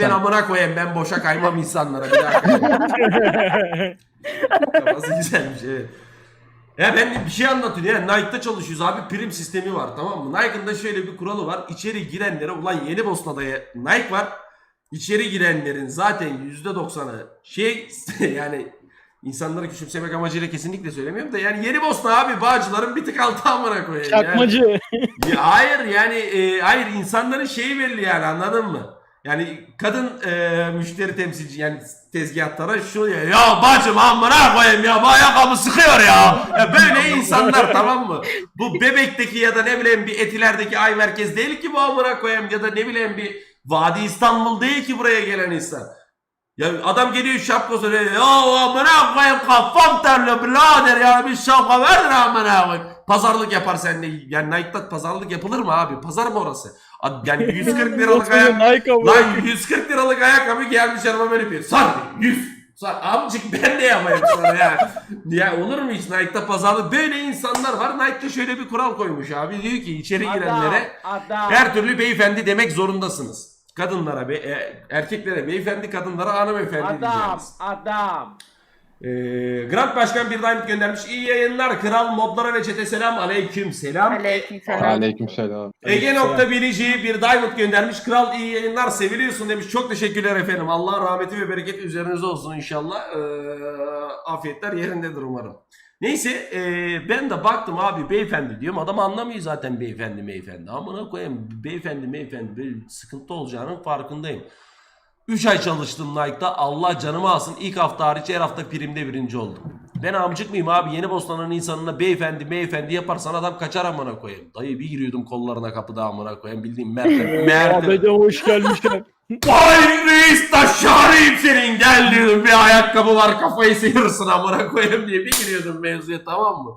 ben Sen- amına koyayım ben boşa kaymam insanlara bir dakika. Kafası güzelmiş evet. Ya ben bir şey anlatıyorum ya Nike'da çalışıyoruz abi prim sistemi var tamam mı? Nike'ın da şöyle bir kuralı var. İçeri girenlere ulan yeni Bosna'da Nike var. İçeri girenlerin zaten %90'ı şey yani insanları küçümsemek amacıyla kesinlikle söylemiyorum da yani yeni Bosna abi Bağcılar'ın bir tık altı amına koyayım. Yani. Çakmacı. Ya hayır yani e, hayır insanların şeyi belli yani anladın mı? Yani kadın e, müşteri temsilci yani tezgahtara şu ya ya bacım amına koyayım ya ayakkabı sıkıyor ya. ya böyle insanlar tamam mı? Bu bebekteki ya da ne bileyim bir etilerdeki ay merkez değil ki bu amına koyayım ya da ne bileyim bir Vadi İstanbul değil ki buraya gelen insan. Ya adam geliyor şapka söylüyor. Ya amına koyayım kafam terliyor birader ya bir şapka verin amına koyayım. Pazarlık yapar seninle. Yani Nike'da pazarlık yapılır mı abi? Pazar mı orası? Yani 140 liralık ayak... Lan 140 liralık ayakkabı gelmiş yanıma böyle yapıyor. Sar 100. Sar amcık ben de yapayım sana ya. ya olur mu hiç Nike'da pazarlık? Böyle insanlar var. Nike'da şöyle bir kural koymuş abi. Diyor ki içeri girenlere adam. her türlü beyefendi demek zorundasınız. Kadınlara, be, e, erkeklere beyefendi, kadınlara hanımefendi Adam, diyeceğiz. adam. Ee, Grant Başkan bir diamond göndermiş. İyi yayınlar. Kral modlara ve çete selam. Aleyküm selam. Aleykümselam. Aleykümselam. Ege nokta bilici bir diamond göndermiş. Kral iyi yayınlar seviliyorsun demiş. Çok teşekkürler efendim. Allah rahmeti ve bereketi üzerinize olsun inşallah. Ee, afiyetler yerindedir umarım. Neyse ee, ben de baktım abi beyefendi diyorum. Adam anlamıyor zaten beyefendi beyefendi. Amına koyayım beyefendi beyefendi böyle sıkıntı olacağının farkındayım. 3 ay çalıştım Nike'da. Allah canımı alsın. İlk hafta hariç her hafta primde birinci oldum. Ben amcık mıyım abi? Yeni Bosna'nın insanına beyefendi beyefendi yaparsan adam kaçar amına koyayım. Dayı bir giriyordum kollarına kapıda amına koyayım. Bildiğim mertebe. mertebe. Ahmet'e hoş gelmişler. Vay reis taşlarıyım senin gel diyordum. Bir ayakkabı var kafayı sıyırırsın amına koyayım diye bir giriyordum mevzuya tamam mı?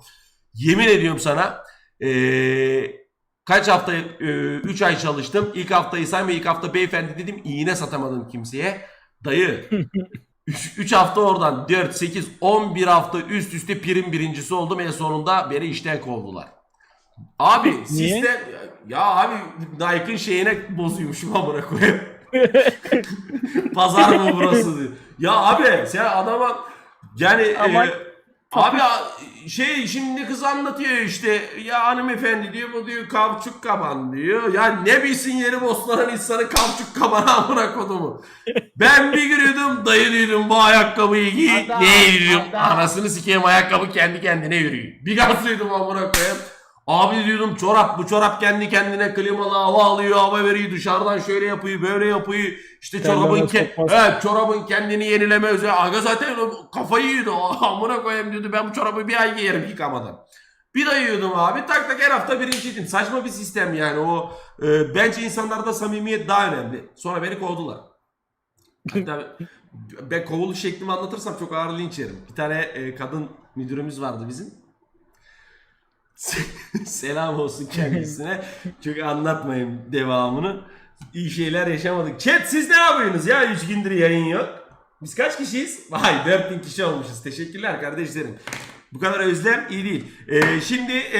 Yemin ediyorum sana eee kaç hafta 3 ay çalıştım. İlk haftayı sayma ilk hafta beyefendi dedim iğne satamadım kimseye. Dayı 3 hafta oradan 4, 8, 11 hafta üst üste prim birincisi oldum. En sonunda beni işten kovdular. Abi sistem ya abi Nike'ın şeyine bozuymuş amına koyayım. Pazar mı burası diyor. Ya abi sen adama yani Ama- e, abi şey şimdi kız anlatıyor işte ya hanımefendi diyor bu diyor kavçuk kaban diyor. Ya ne bilsin yeri Bosna'nın insanı kavçuk kaban amına kodumu. Ben bir giriyordum dayı diyordum bu ayakkabıyı giy. Ne yürüyorum anasını sikeyim ayakkabı kendi kendine yürüyor. Bir gazlıydım amına koyayım. Abi diyordum çorap bu çorap kendi kendine klimalı hava alıyor hava veriyor dışarıdan şöyle yapıyor böyle yapıyor işte çorabın Terleme ke sokmaz. evet, çorabın kendini yenileme özelliği aga zaten kafayı yiyordu amına koyayım diyordu ben bu çorabı bir ay giyerim yıkamadan. Bir ay yiyordum abi tak tak her hafta birinciydim saçma bir sistem yani o e, bence insanlarda samimiyet daha önemli sonra beni kovdular. Hatta ben kovuluş şeklimi anlatırsam çok ağır linç yerim. Bir tane e, kadın müdürümüz vardı bizim. Selam olsun kendisine. Çok anlatmayayım devamını. İyi şeyler yaşamadık. Chat siz ne yapıyorsunuz ya? 3 gündür yayın yok. Biz kaç kişiyiz? Vay 4000 kişi olmuşuz. Teşekkürler kardeşlerim. Bu kadar özlem iyi değil. Ee, şimdi e,